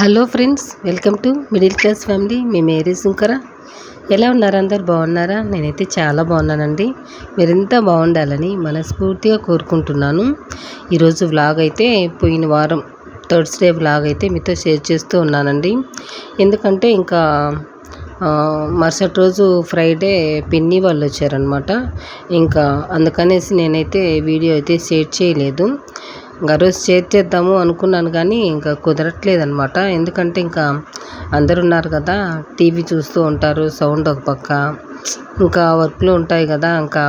Hello friends welcome to middle class family. Me Mary Sunkara. ఎలా ఉన్నారు అందరు? బాగున్నారా? నేనైతే చాలా బాగున్నానండి. మీరింత బాగుండాలని మనస్ఫూర్తిగా కోరుకుంటున్నాను. ఈరోజు వ్లాగ్ అయితే పోయిన వారం థర్స్డే వ్లాగ్ అయితే మీతో షేర్ చేస్తూ ఉన్నానండి. ఎందుకంటే ఇంకా మరుసటి రోజు ఫ్రైడే పిన్ని వాళ్ళు వచ్చారనమాట ఇంకా అందుకనేసి నేనైతే వీడియో అయితే షేర్ చేయలేదు. ఇంకా రోజు షేర్ చేద్దాము అనుకున్నాను కానీ ఇంకా కుదరట్లేదు అనమాట ఎందుకంటే ఇంకా అందరు ఉన్నారు కదా టీవీ చూస్తూ ఉంటారు సౌండ్ ఒక పక్క. ఇంకా వర్క్లు ఉంటాయి కదా ఇంకా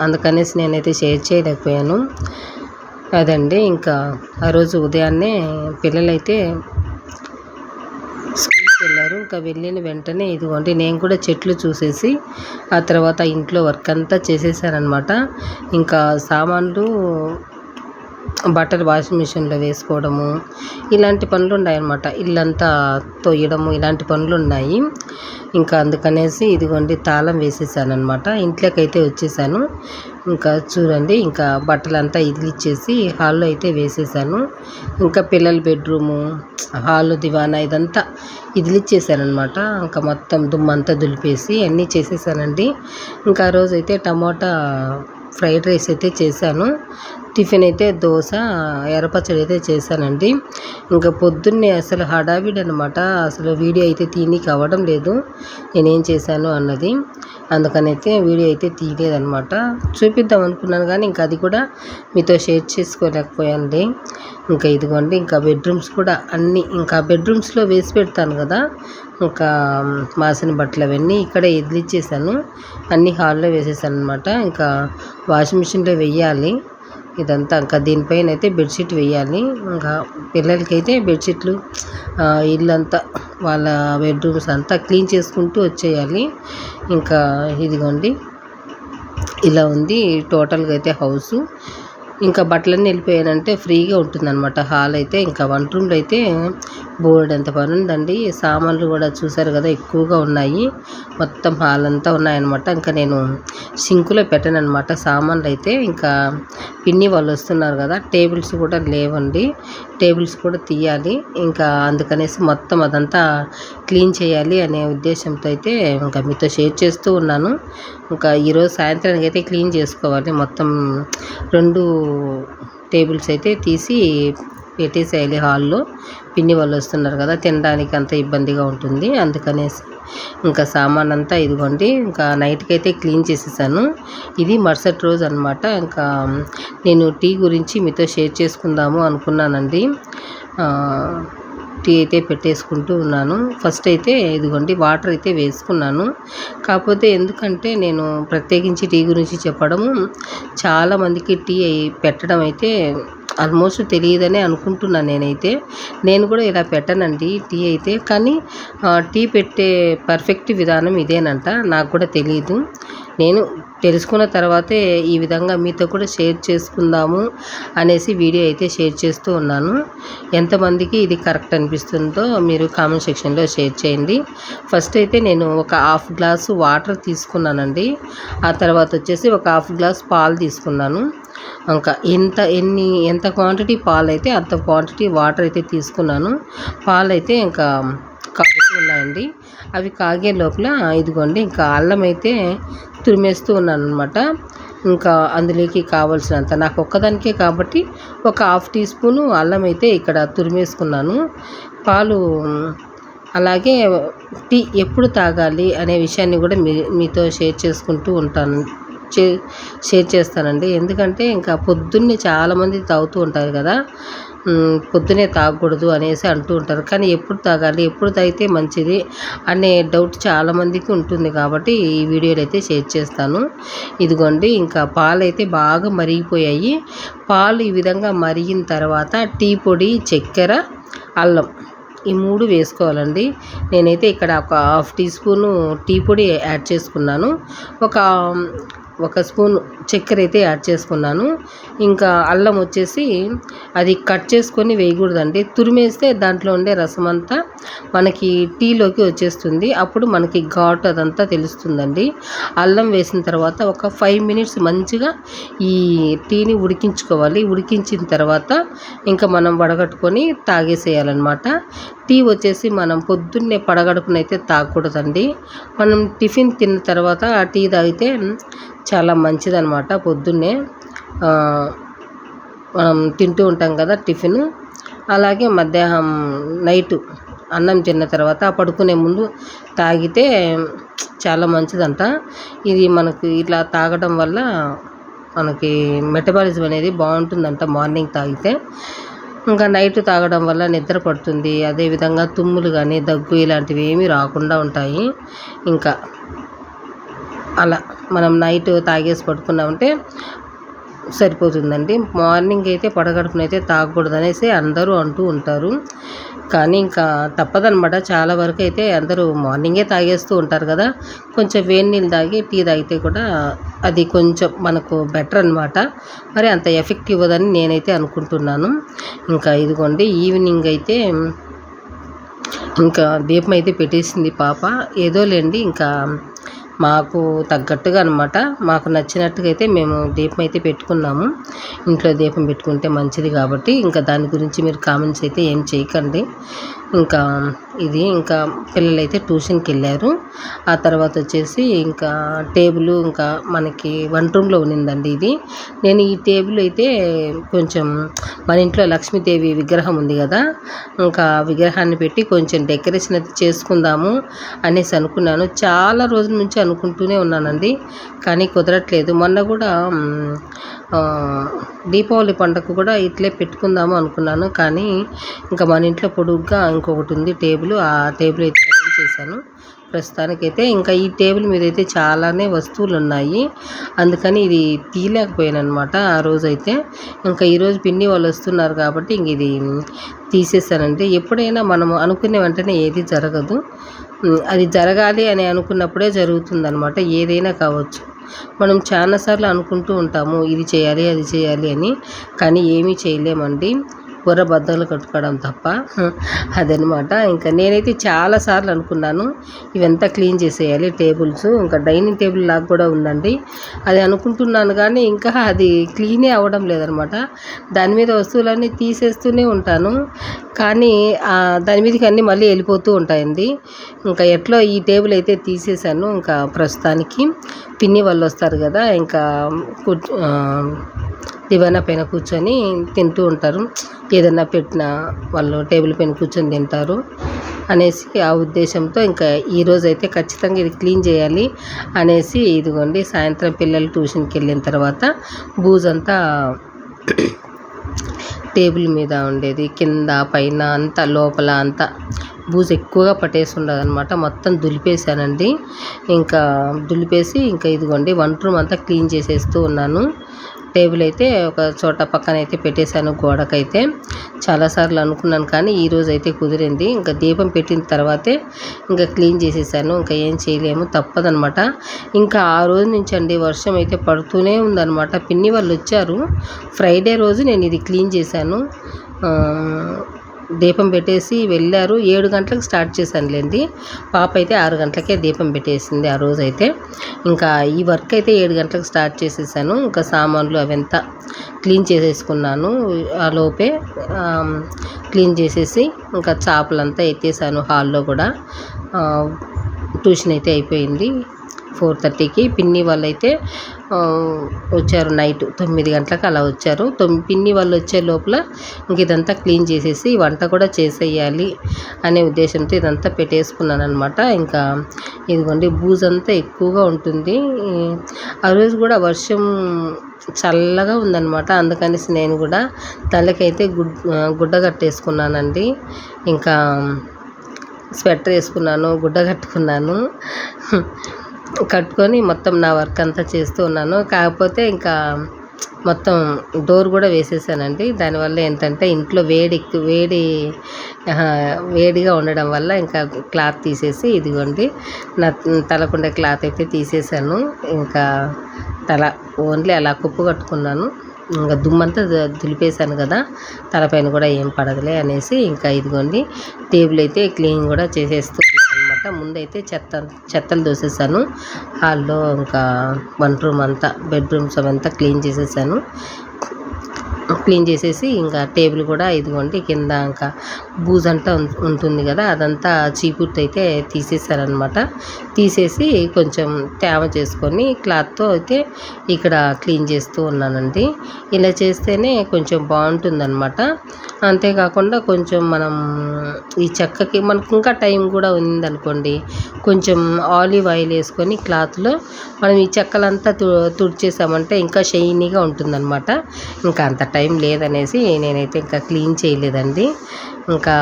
అందుకనేసి నేనైతే షేర్ చేయలేకపోయాను. అదండి ఇంకా ఆ రోజు ఉదయాన్నే పిల్లలైతే స్కూల్కి వెళ్ళారు. ఇంకా వెళ్ళిన వెంటనే ఇదిగోండి నేను కూడా చెట్లు చూసేసి ఆ తర్వాత ఇంట్లో వర్క్ అంతా చేసేసానమాట ఇంకా సామాన్లు బట్టలు వాషింగ్ మిషన్లో వేసుకోవడము ఇలాంటి పనులు ఉన్నాయన్నమాట. ఇల్లంతా తొయ్యడము ఇలాంటి పనులు ఉన్నాయి. ఇంకా అందుకనేసి ఇదిగోండి తాళం వేసేసాను అనమాట ఇంట్లోకైతే వచ్చేసాను. ఇంకా చూడండి ఇంకా బట్టలంతా ఇదిలిచ్చేసి హాల్లో అయితే వేసేసాను. ఇంకా పిల్లల బెడ్రూము హాల్ దివానా ఇదంతా ఇదిలిచ్చేసాను అనమాట ఇంకా మొత్తం దుమ్మంతా దులిపేసి అన్నీ చేసేసానండి. ఇంకా ఆ రోజైతే టమోటా ఫ్రైడ్ రైస్ అయితే చేశాను. టిఫిన్ అయితే దోశ ఎర్రపచ్చడి అయితే చేశానండి. ఇంకా పొద్దున్నే అసలు హడావిడి అనమాట అసలు వీడియో అయితే తీనికి అవ్వడం లేదు. నేనేం చేశాను అన్నది. అందుకనైతే వీడియో అయితే తీయలేదనమాట. చూపిద్దాం అనుకున్నాను కానీ ఇంకా అది కూడా మీతో షేర్ చేసుకోలేకపోయానండి ఇంకా ఇదిగోండి ఇంకా బెడ్రూమ్స్ కూడా అన్నీ ఇంకా బెడ్రూమ్స్లో వేసి పెడతాను కదా. ఇంకా మాసిన బట్టలు అవన్నీ ఇక్కడే వదిలిచ్చేసాను అన్నీ హాల్లో వేసేసాను అనమాట ఇంకా వాషింగ్ మిషన్లో వెయ్యాలి. ఇదంతా ఇంకా దీనిపైన అయితే బెడ్షీట్ వేయాలి ఇంకా పిల్లలకైతే బెడ్షీట్లు ఇల్లంతా వాళ్ళ బెడ్రూమ్స్ అంతా క్లీన్ చేసుకుంటూ వచ్చేయాలి. ఇంకా ఇదిగోండి. ఇలా ఉంది టోటల్గా అయితే హౌసు. ఇంకా బట్టలన్నీ వెళ్ళిపోయానంటే ఫ్రీగా ఉంటుందన్నమాట. హాల్ అయితే ఇంకా వంట రూమ్లో అయితే బోర్డు ఎంత పని ఉందండి సామాన్లు కూడా చూసారు కదా ఎక్కువగా ఉన్నాయి. మొత్తం హాల్ అంతా ఉన్నాయన్నమాట. ఇంకా నేను సింకులో పెట్టాను అనమాట సామాన్లు అయితే. ఇంకా పిన్ని వాళ్ళు వస్తున్నారు కదా టేబుల్స్ కూడా లేవండి. టేబుల్స్ కూడా తీయాలి. ఇంకా అందుకనేసి మొత్తం అదంతా క్లీన్ చేయాలి అనే ఉద్దేశంతో అయితే ఇంకా మీతో షేర్ చేస్తూ ఉన్నాను. ఇంకా ఈరోజు సాయంత్రానికి అయితే క్లీన్ చేసుకోవాలి. మొత్తం రెండు టేబుల్స్ అయితే తీసి పెట్టేసేయాలి హాల్లో పిన్ని వాళ్ళు వస్తున్నారు కదా తినడానికి అంత ఇబ్బందిగా ఉంటుంది. అందుకనేసి ఇంకా సామాన్ అంతా ఇదిగోండి ఇంకా నైట్కి అయితే క్లీన్ చేసేసాను. ఇది మరుసటి రోజు అనమాట ఇంకా నేను టీ గురించి మీతో షేర్ చేసుకుందాము అనుకున్నానండి. టీ అయితే పెట్టేసుకుంటూ ఉన్నాను. ఫస్ట్ అయితే ఇదిగోండి వాటర్ అయితే వేసుకున్నాను. కాకపోతే ఎందుకంటే నేను ప్రత్యేకించి టీ గురించి చెప్పడము చాలామందికి టీ పెట్టడం అయితే ఆల్మోస్ట్ తెలియదనే అనుకుంటున్నాను నేనైతే. నేను కూడా ఇలా పెట్టనండి టీ అయితే. కానీ టీ పెట్టే పర్ఫెక్ట్ విధానం ఇదేనంట. నాకు కూడా తెలియదు నేను తెలుసుకున్న తర్వాతే ఈ విధంగా మీతో కూడా షేర్ చేసుకుందాము అనేసి వీడియో అయితే షేర్ చేస్తూ ఉన్నాను. ఎంతమందికి ఇది కరెక్ట్ అనిపిస్తుందో మీరు కామెంట్ సెక్షన్లో షేర్ చేయండి. ఫస్ట్ అయితే నేను ఒక హాఫ్ గ్లాసు వాటర్ తీసుకున్నానండి. ఆ తర్వాత వచ్చేసి ఒక హాఫ్ గ్లాస్ పాలు తీసుకున్నాను. ఇంకా ఎంత ఎన్ని ఎంత క్వాంటిటీ పాలైతే అంత క్వాంటిటీ వాటర్ అయితే తీసుకున్నాను. పాలైతే ఇంకా కాగుతూ ఉన్నాయండి. అవి కాగే లోపల ఇదిగోండి ఇంకా అల్లం అయితే తురిమేస్తూ ఉన్నాను అనమాట ఇంకా అందులోకి కావాల్సినంత నాకు ఒక్కదానికే కాబట్టి ఒక హాఫ్ టీ స్పూను అల్లం అయితే ఇక్కడ తురిమేసుకున్నాను. పాలు అలాగే టీ ఎప్పుడు తాగాలి అనే విషయాన్ని కూడా మీ మీతో షేర్ చేసుకుంటూ ఉంటాను. చే షేర్ చేస్తానండి. ఎందుకంటే ఇంకా పొద్దున్నే చాలామంది తాగుతూ ఉంటారు కదా. పొద్దునే తాగకూడదు అనేసి అంటూ ఉంటారు. కానీ ఎప్పుడు తాగాలి ఎప్పుడు తాగితే మంచిది అనే డౌట్ చాలామందికి ఉంటుంది కాబట్టి ఈ వీడియోలు అయితే షేర్ చేస్తాను. ఇదిగోండి ఇంకా పాలు అయితే బాగా మరిగిపోయాయి. పాలు ఈ విధంగా మరిగిన తర్వాత టీ పొడి చక్కెర అల్లం ఈ మూడు వేసుకోవాలండి. నేనైతే ఇక్కడ ఒక హాఫ్ టీ స్పూను టీ పొడి యాడ్ చేసుకున్నాను. ఒక ఒక స్పూన్ చక్కెర అయితే యాడ్ చేసుకున్నాను. ఇంకా అల్లం వచ్చేసి అది కట్ చేసుకొని వేయకూడదండి. తురిమేస్తే దాంట్లో ఉండే రసం అంతా మనకి టీలోకి వచ్చేస్తుంది. అప్పుడు మనకి ఘాటు అదంతా తెలుస్తుందండి. అల్లం వేసిన తర్వాత ఒక ఫైవ్ మినిట్స్ మంచిగా ఈ టీని ఉడికించుకోవాలి. ఉడికించిన తర్వాత ఇంకా మనం వడగట్టుకొని తాగేసేయాలన్నమాట. టీ వచ్చేసి మనం పొద్దున్నే పడగడుపునైతే తాగకూడదండి. మనం టిఫిన్ తిన్న తర్వాత ఆ టీ తాగితే చాలా మంచిదన్నమాట పొద్దున్నే. మనం తింటూ ఉంటాం కదా టిఫిన్. అలాగే మధ్యాహ్నం నైటు అన్నం తిన్న తర్వాత పడుకునే ముందు తాగితే చాలా మంచిదంట. ఇది మనకు ఇట్లా తాగడం వల్ల మనకి మెటబాలిజం అనేది బాగుంటుందంట మార్నింగ్ తాగితే. ఇంకా నైట్ తాగడం వల్ల నిద్ర పడుతుంది. అదేవిధంగా తుమ్ములు కానీ దగ్గు ఇలాంటివి ఏమీ రాకుండా ఉంటాయి. ఇంకా అలా. మనం నైట్ తాగేసి పడుకున్నామంటే సరిపోతుందండి. మార్నింగ్ అయితే పొడగడుపునైతే తాగకూడదు అనేసి అందరూ అంటూ ఉంటారు. కానీ ఇంకా తప్పదనమాట చాలా వరకు అయితే అందరూ మార్నింగే తాగేస్తూ ఉంటారు కదా. కొంచెం వేడి నీళ్ళు తాగి టీ తాగితే కూడా అది కొంచెం మనకు బెటర్ అనమాట మరి అంత ఎఫెక్ట్ ఇవ్వదని నేనైతే అనుకుంటున్నాను. ఇంకా ఇదిగోండి ఈవినింగ్ అయితే ఇంకా దీపం అయితే పెట్టేసింది పాప. ఏదో లేండి ఇంకా మాకు తగ్గట్టుగా అనమాట మాకు నచ్చినట్టుగా అయితే మేము దీపం అయితే పెట్టుకున్నాము. ఇంట్లో దీపం పెట్టుకుంటే మంచిది కాబట్టి ఇంకా దాని గురించి మీరు కామెంట్స్ అయితే ఏం చేయకండి. ఇంకా ఇది ఇంకా పిల్లలు అయితే ట్యూషన్కి వెళ్ళారు ఆ తర్వాత వచ్చేసి ఇంకా టేబుల్ ఇంకా మనకి వన్ రూమ్లో ఉన్నిందండి ఇది. నేను ఈ టేబుల్ అయితే కొంచెం మన ఇంట్లో లక్ష్మీదేవి విగ్రహం ఉంది కదా ఇంకా విగ్రహాన్ని పెట్టి కొంచెం డెకరేషన్ అయితే చేసుకుందాము అనేసి అనుకున్నాను. చాలా రోజుల నుంచి అనుకుంటూనే ఉన్నానండి కానీ కుదరట్లేదు. మొన్న కూడా దీపావళి పండగకు కూడా ఇట్లే పెట్టుకుందాము అనుకున్నాను. కానీ ఇంకా మన ఇంట్లో పొడుగ్గా ఇంకొకటి ఉంది టేబుల్. ఆ టేబుల్ అయితే అరేంజ్ చేశాను. ప్రస్తుతానికైతే ఇంకా ఈ టేబుల్ మీద అయితే చాలానే వస్తువులు ఉన్నాయి. అందుకని ఇది తీయలేకపోయాను అనమాట ఆ రోజైతే. ఇంకా ఈరోజు పిన్ని వాళ్ళు వస్తున్నారు కాబట్టి ఇంక ఇది తీసేసానండి. ఎప్పుడైనా మనం అనుకునే వెంటనే ఏది జరగదు. అది జరగాలి అని అనుకున్నప్పుడే జరుగుతుందనమాట ఏదైనా కావచ్చు. మనం చాలాసార్లు అనుకుంటూ ఉంటాము ఇది చేయాలి అది చేయాలి అని. కానీ ఏమీ చేయలేమండి. బుర్ర బద్దలు కట్టుకోవడం తప్ప. అదనమాట. ఇంకా నేనైతే చాలాసార్లు అనుకున్నాను ఇవంతా క్లీన్ చేసేయాలి టేబుల్స్ ఇంకా డైనింగ్ టేబుల్ లాగా కూడా ఉందండి. అది అనుకుంటున్నాను కానీ ఇంకా అది క్లీనే అవ్వడం లేదనమాట. దాని మీద వస్తువులన్నీ తీసేస్తూనే ఉంటాను. కానీ దాని మీదకి అన్నీ మళ్ళీ వెళ్ళిపోతూ ఉంటాయండి. ఇంకా ఎట్లా ఈ టేబుల్ అయితే తీసేసాను ఇంకా ప్రస్తుతానికి. పిన్ని వాళ్ళు వస్తారు కదా ఇంకా దివానా పైన కూర్చొని తింటూ ఉంటారు. ఏదన్నా పెట్టిన వాళ్ళు టేబుల్ పైన కూర్చొని తింటారు అనేసి ఆ ఉద్దేశంతో ఇంకా ఈరోజు అయితే ఖచ్చితంగా ఇది క్లీన్ చేయాలి అనేసి ఇదిగోండి సాయంత్రం పిల్లలు ట్యూషన్కి వెళ్ళిన తర్వాత బూజంతా టేబుల్ మీద ఉండేది. కింద పైన అంతా లోపల అంతా బూజు ఎక్కువగా పట్టేసి ఉండదు అనమాట మొత్తం దులిపేశానండి. ఇంకా దులిపేసి ఇంకా ఇదిగోండి వంట రూమ్ అంతా క్లీన్ చేసేస్తూ ఉన్నాను. టేబుల్ అయితే ఒక చోట పక్కన అయితే పెట్టేశాను గోడకైతే. చాలాసార్లు అనుకున్నాను కానీ ఈరోజు అయితే కుదిరింది. ఇంకా దీపం పెట్టిన తర్వాతే ఇంకా క్లీన్ చేసేసాను. ఇంకా ఏం చేయలేము తప్పదనమాట ఇంకా ఆ రోజు నుంచి అండి వర్షం అయితే పడుతూనే ఉందన్నమాట. పిన్ని వాళ్ళు వచ్చారు. ఫ్రైడే రోజు నేను ఇది క్లీన్ చేశాను. దీపం పెట్టేసి వెళ్ళారు. ఏడు గంటలకు స్టార్ట్ చేశానులేండి. పాప అయితే ఆరు గంటలకే దీపం పెట్టేసింది ఆ రోజు అయితే ఇంకా ఈ వర్క్ అయితే ఏడు గంటలకు స్టార్ట్ చేసేసాను. ఇంకా సామాన్లు అవంతా క్లీన్ చేసేసుకున్నాను. ఆ లోపే క్లీన్ చేసేసి ఇంకా చేపలంతా ఎత్తేసాను హాల్లో కూడా. ట్యూషన్ అయితే అయిపోయింది. ఫోర్ థర్టీకి పిన్ని వాళ్ళు అయితే వచ్చారు నైట్ తొమ్మిది గంటలకు అలా వచ్చారు. తొమ్మిది పిన్ని వాళ్ళు వచ్చే లోపల ఇంక ఇదంతా క్లీన్ చేసేసి వంట కూడా చేసేయాలి అనే ఉద్దేశంతో ఇదంతా పెట్టేసుకున్నాను అనమాట ఇంకా ఇదిగోండి బూజంతా ఎక్కువగా ఉంటుంది. ఆ రోజు కూడా వర్షం చల్లగా ఉందన్నమాట. అందుకనేసి నేను కూడా తలకైతే గుడ్ గుడ్డ కట్టేసుకున్నానండి. ఇంకా స్వెటర్ వేసుకున్నాను గుడ్డ కట్టుకున్నాను. కట్టుకొని మొత్తం నా వర్క్ అంతా చేస్తూ ఉన్నాను. కాకపోతే ఇంకా మొత్తం డోర్ కూడా వేసేసానండి. దానివల్ల ఏంటంటే ఇంట్లో వేడి వేడి వేడిగా ఉండడం వల్ల ఇంకా క్లాత్ తీసేసి ఇదిగోండి. నా తలకుండే క్లాత్ అయితే తీసేసాను. ఇంకా తల ఓన్లీ అలా కుప్పు కట్టుకున్నాను. ఇంకా దుమ్మంతా దులిపేశాను కదా తలపైన కూడా ఏం పడదులే అనేసి ఇంకా ఇదిగోండి. టేబుల్ అయితే క్లీన్ కూడా చేసేస్తూ అనమాట ముందైతే చెత్త చెత్తలు దోసేసాను. హాల్లో ఇంకా వన్ రూమ్ అంతా బెడ్రూమ్స్ అవంతా క్లీన్ చేసేసాను. క్లీన్ చేసేసి ఇంకా టేబుల్ కూడా ఇదిగోండి కింద ఇంకా బూజంతా అంతా ఉంటుంది కదా అదంతా చీపుర్తి అయితే తీసేసారనమాట తీసేసి కొంచెం తేమ చేసుకొని క్లాత్తో అయితే ఇక్కడ క్లీన్ చేస్తూ ఉన్నానండి. ఇలా చేస్తేనే కొంచెం బాగుంటుందన్నమాట. అంతేకాకుండా కొంచెం మనం ఈ చెక్కకి మనకు ఇంకా టైం కూడా ఉందనుకోండి కొంచెం ఆలివ్ ఆయిల్ వేసుకొని క్లాత్లో మనం ఈ చెక్కలంతా తు తుడిచేసామంటే ఇంకా షైనీగా ఉంటుందన్నమాట. ఇంకా అంత టైం లేదనేసి నేనైతే ఇంకా క్లీన్ చేయలేదండి. ఇంకా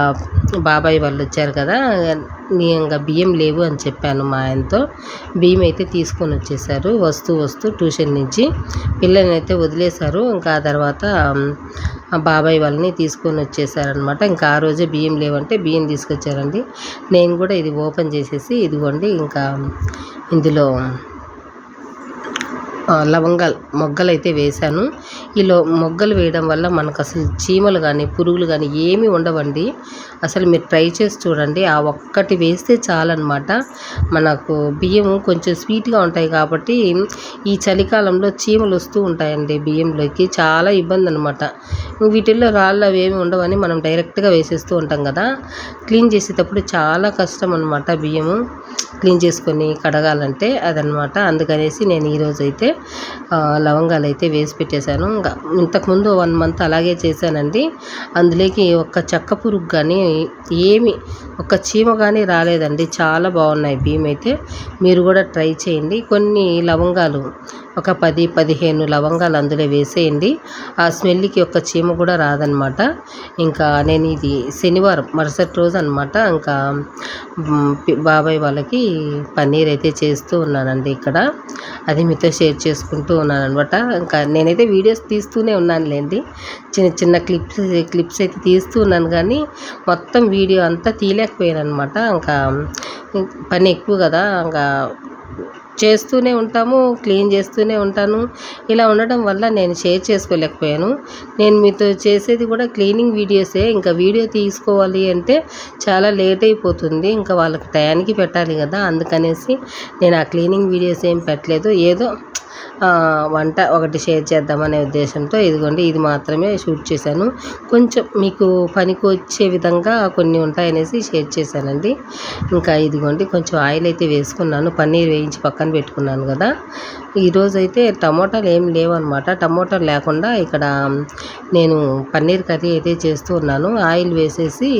బాబాయ్ వాళ్ళు వచ్చారు కదా నేను ఇంకా బియ్యం లేవు అని చెప్పాను మా ఆయనతో. బియ్యం అయితే తీసుకొని వచ్చేసారు వస్తూ వస్తూ ట్యూషన్ నుంచి. పిల్లల్ని అయితే వదిలేశారు ఇంకా ఆ తర్వాత ఆ బాబాయ్ వాళ్ళని తీసుకొని వచ్చేసారనమాట ఇంకా ఆ రోజే బియ్యం లేవంటే బియ్యం తీసుకొచ్చారండి. నేను కూడా ఇది ఓపెన్ చేసేసి ఇదిగోండి ఇంకా ఇందులో లవంగాలు మొగ్గలు అయితే వేశాను. ఈలో మొగ్గలు వేయడం వల్ల మనకు అసలు చీమలు కానీ పురుగులు కానీ ఏమీ ఉండవండి. అసలు మీరు ట్రై చేసి చూడండి. ఆ ఒక్కటి వేస్తే చాలన్నమాట. మనకు బియ్యము కొంచెం స్వీట్గా ఉంటాయి కాబట్టి ఈ చలికాలంలో చీమలు వస్తూ ఉంటాయండి బియ్యంలోకి. చాలా ఇబ్బంది అనమాట వీటిల్లో రాళ్ళు అవి ఏమి ఉండవని మనం డైరెక్ట్గా వేసేస్తూ ఉంటాం కదా. క్లీన్ చేసేటప్పుడు చాలా కష్టం అనమాట బియ్యము. క్లీన్ చేసుకొని కడగాలంటే అదనమాట అందుకనేసి నేను ఈరోజు అయితే లవంగాలు అయితే వేసి పెట్టేశాను. ఇంకా ఇంతకుముందు వన్ మంత్ అలాగే చేశానండి. అందులోకి ఒక్క చెక్క పురుగు కానీ ఏమి ఒక్క చీమ కానీ రాలేదండి. చాలా బాగున్నాయి. బియ్యం అయితే మీరు కూడా ట్రై చేయండి. కొన్ని లవంగాలు ఒక పది పదిహేను లవంగాలు అందులో వేసేయండి. ఆ స్మెల్కి ఒక చీమ కూడా రాదనమాట ఇంకా నేను ఇది శనివారం మరుసటి రోజు అనమాట ఇంకా బాబాయ్ వాళ్ళకి పన్నీర్ అయితే చేస్తూ ఉన్నానండి ఇక్కడ. అది మీతో షేర్ చేసుకుంటూ ఉన్నాను అనమాట ఇంకా నేనైతే వీడియోస్ తీస్తూనే ఉన్నానులేండి. చిన్న చిన్న క్లిప్స్ క్లిప్స్ అయితే తీస్తూ ఉన్నాను కానీ మొత్తం వీడియో అంతా తీయలేకపోయాను అనమాట ఇంకా పని ఎక్కువ కదా. ఇంకా చేస్తూనే ఉంటాము క్లీన్ చేస్తూనే ఉంటాను. ఇలా ఉండటం వల్ల నేను షేర్ చేసుకోలేకపోయాను. నేను మీతో చేసేది కూడా క్లీనింగ్ వీడియోసే. ఇంకా వీడియో తీసుకోవాలి అంటే చాలా లేట్ అయిపోతుంది. ఇంకా వాళ్ళకి టయానికి పెట్టాలి కదా అందుకనేసి నేను ఆ క్లీనింగ్ వీడియోస్ ఏం పెట్టలేదు. ఏదో వంట ఒకటి షేర్ చేద్దామనే ఉద్దేశంతో ఇదిగోండి ఇది మాత్రమే షూట్ చేశాను. కొంచెం మీకు పనికి వచ్చే విధంగా కొన్ని ఉంటాయనేసి షేర్ చేశానండి. ఇంకా ఇదిగోండి కొంచెం ఆయిల్ అయితే వేసుకున్నాను. పన్నీర్ వేయించి పక్కన పెట్టుకున్నాను కదా. ఈరోజైతే టమోటాలు ఏం లేవన్నమాట. టమోటాలు లేకుండా ఇక్కడ నేను పన్నీర్ కర్రీ అయితే చేస్తూ ఉన్నాను. ఆయిల్ వేసేసి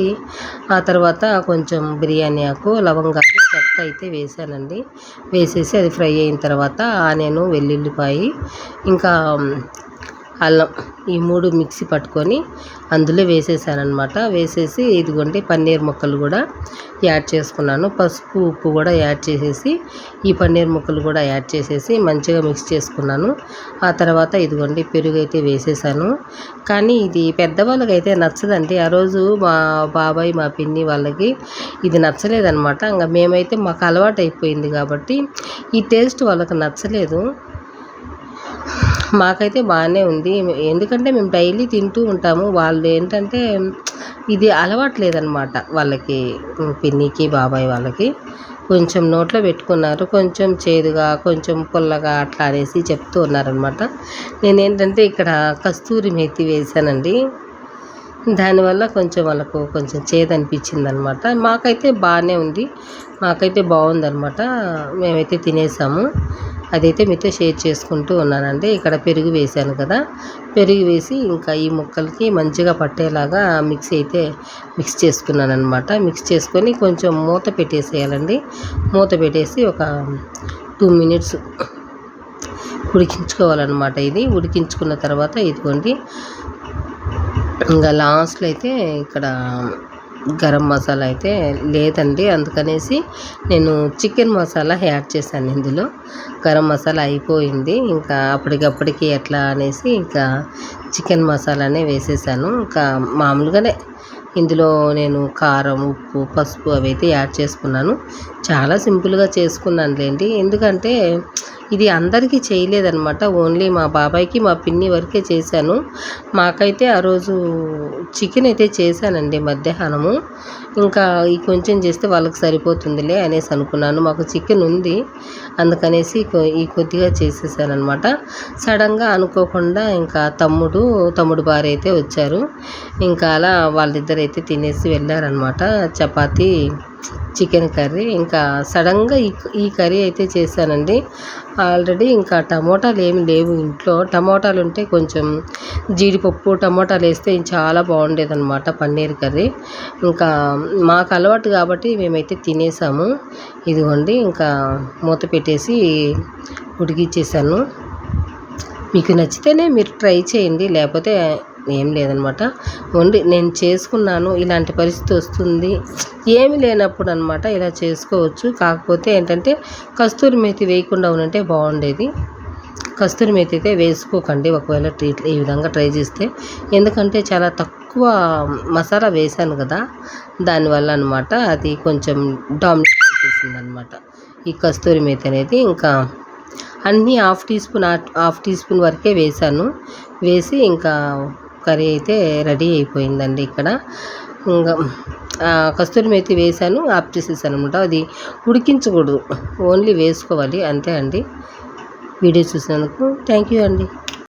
ఆ తర్వాత కొంచెం బిర్యానీ ఆకు లవంగాలు చెక్క అయితే వేసానండి. వేసేసి అది ఫ్రై అయిన తర్వాత నేను వెల్లుల్లిపాయి ఇంకా అల్లం ఈ మూడు మిక్సీ పట్టుకొని అందులో వేసేసాను అనమాట వేసేసి ఇదిగోండి పన్నీర్ ముక్కలు కూడా యాడ్ చేసుకున్నాను. పసుపు ఉప్పు కూడా యాడ్ చేసేసి ఈ పన్నీర్ ముక్కలు కూడా యాడ్ చేసేసి మంచిగా మిక్స్ చేసుకున్నాను. ఆ తర్వాత ఇదిగోండి పెరుగు అయితే వేసేసాను. కానీ ఇది పెద్దవాళ్ళకి అయితే నచ్చదండి. ఆ రోజు మా బాబాయ్ మా పిన్ని వాళ్ళకి ఇది నచ్చలేదన్నమాట. ఇంకా మేమైతే మాకు అలవాటు అయిపోయింది కాబట్టి ఈ టేస్ట్ వాళ్ళకి నచ్చలేదు. మాకైతే బాగానే ఉంది. ఎందుకంటే మేము డైలీ తింటూ ఉంటాము. వాళ్ళు ఏంటంటే ఇది అలవాట్లేదన్నమాట వాళ్ళకి పిన్నికి బాబాయ్ వాళ్ళకి. కొంచెం నోట్లో పెట్టుకున్నారు. కొంచెం చేదుగా కొంచెం పుల్లగా అట్లా అనేసి చెప్తూ ఉన్నారనమాట నేనేంటంటే ఇక్కడ కస్తూరి మెత్తి వేసానండి దానివల్ల కొంచెం వాళ్ళకు కొంచెం చేదు అనిపించింది అనమాట మాకైతే బాగానే ఉంది. మాకైతే బాగుందనమాట మేమైతే తినేసాము. అదైతే మీతో షేర్ చేసుకుంటూ ఉన్నానండి. ఇక్కడ పెరుగు వేసాను కదా. పెరుగు వేసి ఇంకా ఈ ముక్కలకి మంచిగా పట్టేలాగా మిక్స్ అయితే మిక్స్ చేసుకున్నాను అనమాట మిక్స్ చేసుకొని కొంచెం మూత పెట్టేసేయాలండి. మూత పెట్టేసి ఒక టూ మినిట్స్ ఉడికించుకోవాలన్నమాట ఇది. ఉడికించుకున్న తర్వాత ఇదిగోండి. ఇంకా లాస్ట్లో అయితే ఇక్కడ గరం మసాలా అయితే లేదండి. అందుకనేసి నేను చికెన్ మసాలా యాడ్ చేశాను ఇందులో. గరం మసాలా అయిపోయింది. ఇంకా అప్పటికప్పటికి ఎట్లా అనేసి ఇంకా చికెన్ మసాలానే వేసేసాను. ఇంకా మామూలుగానే ఇందులో నేను కారం ఉప్పు పసుపు అవి అయితే యాడ్ చేసుకున్నాను. చాలా సింపుల్గా చేసుకున్నానులేండి. ఎందుకంటే ఇది అందరికీ చేయలేదనమాట ఓన్లీ మా బాబాయ్కి మా పిన్ని వరకే చేశాను. మాకైతే ఆ రోజు చికెన్ అయితే చేశానండి మధ్యాహ్నము. ఇంకా ఈ కొంచెం చేస్తే వాళ్ళకి సరిపోతుందిలే అనేసి అనుకున్నాను. మాకు చికెన్ ఉంది అందుకనేసి కొ- ఈ కొద్దిగా చేసేసాను అనమాట సడన్గా అనుకోకుండా ఇంకా తమ్ముడు తమ్ముడు భార్య అయితే వచ్చారు. ఇంకా అలా వాళ్ళిద్దరైతే తినేసి వెళ్ళారనమాట చపాతీ చికెన్ కర్రీ. ఇంకా సడన్గా ఈ ఈ కర్రీ అయితే చేశానండి. ఆల్రెడీ ఇంకా టమోటాలు ఏమి లేవు ఇంట్లో. టమోటాలు ఉంటే కొంచెం జీడిపప్పు టమోటాలు వేస్తే చాలా బాగుండేది అనమాట పన్నీర్ కర్రీ. ఇంకా మాకు అలవాటు కాబట్టి మేమైతే తినేసాము. ఇదిగోండి ఇంకా మూత పెట్టేసి ఉడికిచ్చేసాను. మీకు నచ్చితేనే మీరు ట్రై చేయండి. లేకపోతే ఏం లేదనమాట. ఓన్లీ నేను చేసుకున్నాను ఇలాంటి పరిస్థితి వస్తుంది. ఏమి లేనప్పుడు అనమాట ఇలా చేసుకోవచ్చు. కాకపోతే ఏంటంటే కస్తూరి మేతి వేయకుండా ఉంటే బాగుండేది. కస్తూరి మేతి అయితే వేసుకోకండి. ఒకవేళ ట్రీట్ ఈ విధంగా ట్రై చేస్తే. ఎందుకంటే చాలా తక్కువ మసాలా వేశాను కదా దానివల్ల అనమాట అది కొంచెం డామినేట్ చేసింది అనమాట ఈ కస్తూరి మేతి అనేది ఇంకా అన్నీ half teaspoon half teaspoon వరకే వేసాను వేసి ఇంకా కర్రీ అయితే రెడీ అయిపోయిందండి ఇక్కడ. ఇంకా కస్తూరి మేతి వేసాను ఆఫ్ చేసేసాను అనమాట అది ఉడికించకూడదు ఓన్లీ వేసుకోవాలి అంతే అండి. వీడియో చూసినందుకు థ్యాంక్ యూ అండి.